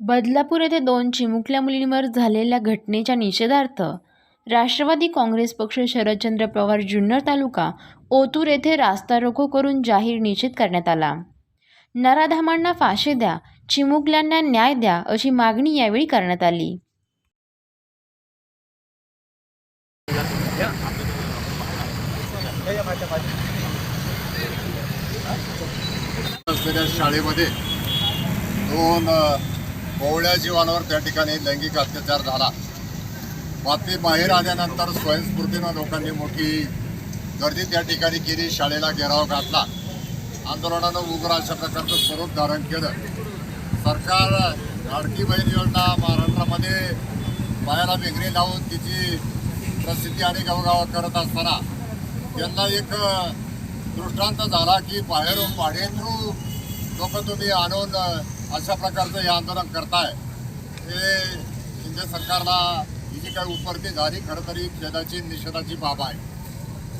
बदलापूर येथे दोन चिमुकल्या मुलींवर झालेल्या घटनेच्या निषेधार्थ राष्ट्रवादी काँग्रेस पक्ष शरदचंद्र पवार जुन्नर तालुका ओतूर येथे रास्ता रोको करून जाहीर निषेध करण्यात आला. नराधामांना फाशी द्या चिमुकल्यांना न्याय द्या अशी मागणी यावेळी करण्यात आली. शाळेमध्ये दोन कोवळ्या जीवांवर त्या ठिकाणी लैंगिक अत्याचार झाला. बातमी बाहेर आल्यानंतर स्वयंस्फूर्तीनं लोकांनी मोठी गर्दी त्या ठिकाणी केली शाळेला घेराव घातला. आंदोलनानं उग्र अशा प्रकारचं स्वरूप धारण केलं. सरकार लाडकी बहीण योजना महाराष्ट्रामध्ये पायाला वेगळी लावून तिची प्रसिद्धी आणि गवगाव करत असताना त्यांना एक दृष्टांत झाला की बाहेरून भाडे थ्रू लोक तुम्ही आणून अशा प्रकारचं हे आंदोलन करताय. हे शिंदे सरकारला ही जी काही उपरती झाली खरं तरी खेदाची निषेधाची बाब आहे.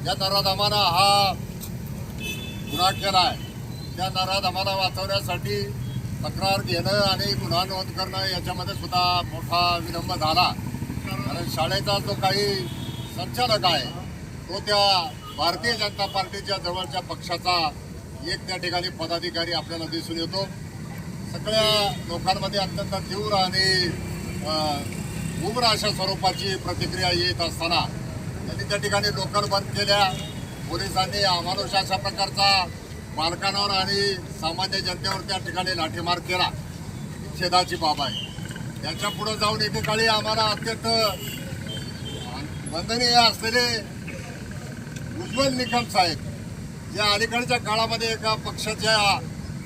या नराधमानं हा गुन्हा केला आहे. त्या नराधमाला वाचवण्यासाठी तक्रार घेणं आणि गुन्हा नोंद करणं याच्यामध्ये सुद्धा मोठा विलंब झाला. कारण शाळेचा जो काही संचालक आहे तो त्या भारतीय जनता पार्टीच्या जवळच्या पक्षाचा एक त्या ठिकाणी पदाधिकारी आपल्याला दिसून येतो. सगळ्या लोकांमध्ये अत्यंत तीव्र आणि उग्र अशा स्वरूपाची प्रतिक्रिया येत असताना त्यांनी त्या ठिकाणी लोकल बंद केल्या. पोलिसांनी अमानुष अशा प्रकारचा बालकांवर आणि सामान्य जनतेवर त्या ठिकाणी लाठीमार केला. छेदाची बाब आहे. याच्या पुढं जाऊन एकेकाळी आम्हाला अत्यंत वंदनीय असलेले उज्ज्वल निकम साहेब या अलीकडच्या काळामध्ये एका पक्षाच्या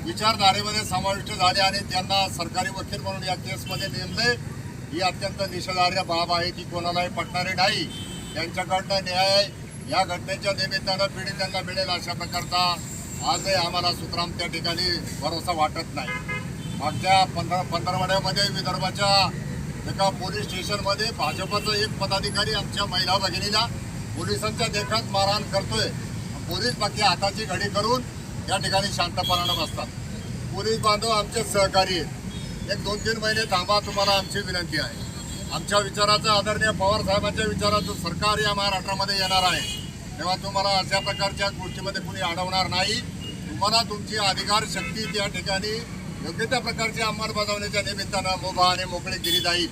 विचारधारेमध्ये समाविष्ट झाले आणि त्यांना सरकारी वकील म्हणून या केसमध्ये नेमले. ही अत्यंत निषेधार्ह बाब आहे की कोणालाही पटणारी नाही. त्यांच्याकडनं न्याय या घटनेच्या निमित्तानं पीडितांना मिळेल अशा प्रकारचा आजही आम्हाला सुतराम त्या ठिकाणी भरोसा वाटत नाही. मागच्या पंधरा पंधरवड्यामध्ये विदर्भाच्या एका पोलीस स्टेशनमध्ये भाजपचा एक पदाधिकारी आमच्या महिला भगिनीला पोलिसांच्या देखत मारहाण करतोय. पोलीस बाकी हाताची घडी करून या ठिकाणी शांतपणानं बसतात पोलीस बांधव आमचे सहकारी आहेत. एक दोन तीन महिने थांबा तुम्हाला आमची विनंती आहे. आमच्या विचाराचं आदरणीय पवार साहेबांच्या विचाराचं सरकार या महाराष्ट्रामध्ये येणार आहे. तेव्हा तुम्हाला अशा प्रकारच्या गोष्टीमध्ये कुणी अडवणार नाही. तुम्हाला तुमची अधिकार शक्ती त्या ठिकाणी योग्य त्या प्रकारची अंमलबजावणीच्या निमित्तानं मुभा आणि मोकळी केली जाईल.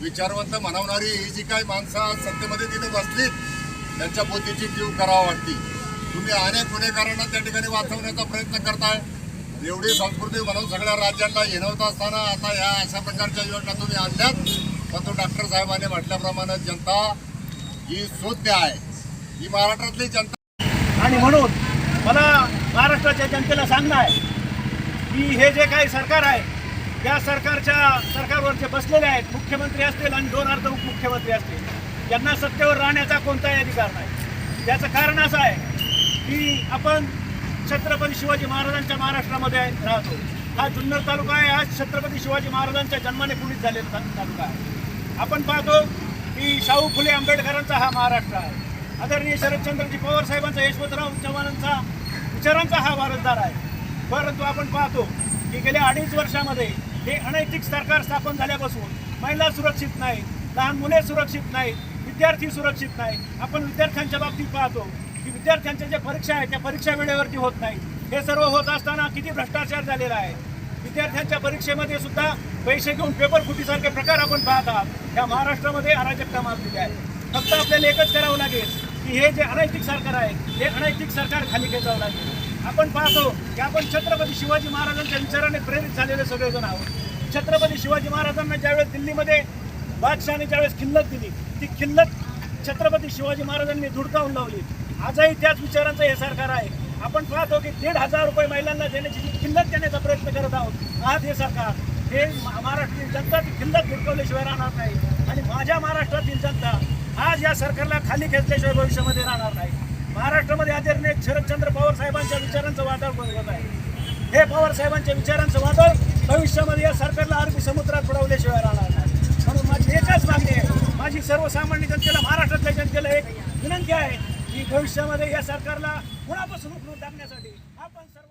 विचारवंत म्हणवणारी ही जी काही माणसं आज सत्तेमध्ये तिथे बसलीत त्यांच्या बुद्धीची जीव करावा वाटती. तुम्ही अनेक गुन्हेगारांना त्या ठिकाणी वाचवण्याचा प्रयत्न करताय. एवढी संस्कृती म्हणून सगळ्या राज्यांना हिनवत असताना आता ह्या अशा प्रकारच्या योजना तुम्ही आणल्यात. परंतु डॉक्टर साहेबांनी म्हटल्याप्रमाणे जनता ही शोध्य आहे. ही महाराष्ट्रातली जनता आणि म्हणून मला महाराष्ट्राच्या जनतेला सांगणं आहे की हे जे काही सरकार आहे त्या सरकारच्या सरकारवरचे बसलेले आहेत मुख्यमंत्री असतील आणि दोन अर्ध उपमुख्यमंत्री असतील यांना सत्तेवर राहण्याचा कोणताही अधिकार नाही. त्याचं कारण असं आहे की आपण छत्रपती शिवाजी महाराजांच्या महाराष्ट्रामध्ये राहतो. हा जुन्नर तालुका आहे हा छत्रपती शिवाजी महाराजांच्या जन्माने पुढीत झालेला तालुका आहे. आपण पाहतो की शाहू फुले आंबेडकरांचा हा महाराष्ट्र आहे. आदरणीय शरदचंद्रजी पवार साहेबांचा यशवंतराव चव्हाणांचा विचारांचा हा वारसदार आहे. परंतु आपण पाहतो की गेल्या अडीच वर्षामध्ये हे अनैतिक सरकार स्थापन झाल्यापासून महिला सुरक्षित नाही लहान मुले सुरक्षित नाही विद्यार्थी सुरक्षित नाही आपण विद्यार्थ्यांच्या बाबतीत पाहतो की विद्यार्थ्यांच्या ज्या परीक्षा आहेत त्या परीक्षा वेळेवरती होत नाही. हे सर्व होत असताना किती भ्रष्टाचार झालेला आहे. विद्यार्थ्यांच्या परीक्षेमध्ये सुद्धा पैसे घेऊन पेपर फुटीसारखे प्रकार आपण पाहत आहात. या महाराष्ट्रामध्ये अराजकता माजलेली आहे. फक्त आपल्याला एकच करावं लागेल की हे जे अनैतिक सरकार आहे हे अनैतिक सरकार खाली खेचावं लागेल. आपण पाहतो की आपण छत्रपती शिवाजी महाराजांच्या विचाराने प्रेरित झालेले सगळेजण आहोत. छत्रपती शिवाजी महाराजांना ज्यावेळेस दिल्लीमध्ये बादशहाने ज्यावेळेस खिल्लत दिली ती खिल्लत छत्रपती शिवाजी महाराजांनी धुडकावून लावली. आजही त्याच विचारांचं हे सरकार आहे. आपण पाहतो की दीड हजार रुपये महिलांना देण्याची जी खिल्लत देण्याचा प्रयत्न करत आहोत आज हे सरकार हे महाराष्ट्रातील जनता ती खिल्लत धुडकवल्याशिवाय राहणार नाही. आणि माझ्या महाराष्ट्रातील जनता आज या सरकारला खाली खेचल्याशिवाय भविष्यामध्ये राहणार नाही. महाराष्ट्रामध्ये आदरणीय शरदचंद्र पवार साहेबांच्या विचारांचं वादळ बनवत आहे. हे पवार साहेबांच्या विचारांचं वादळ भविष्यामध्ये या सरकारला अरबी समुद्रात बुडवल्याशिवाय राहणार नाही. म्हणून माझी एकच मागणी आहे. माझी सर्वसामान्य जनतेला महाराष्ट्रातल्या जनतेला एक विनंती आहे की भविष्यामध्ये या सरकारला कुणापासून उकळून टाकण्यासाठी आपण सर्वांनी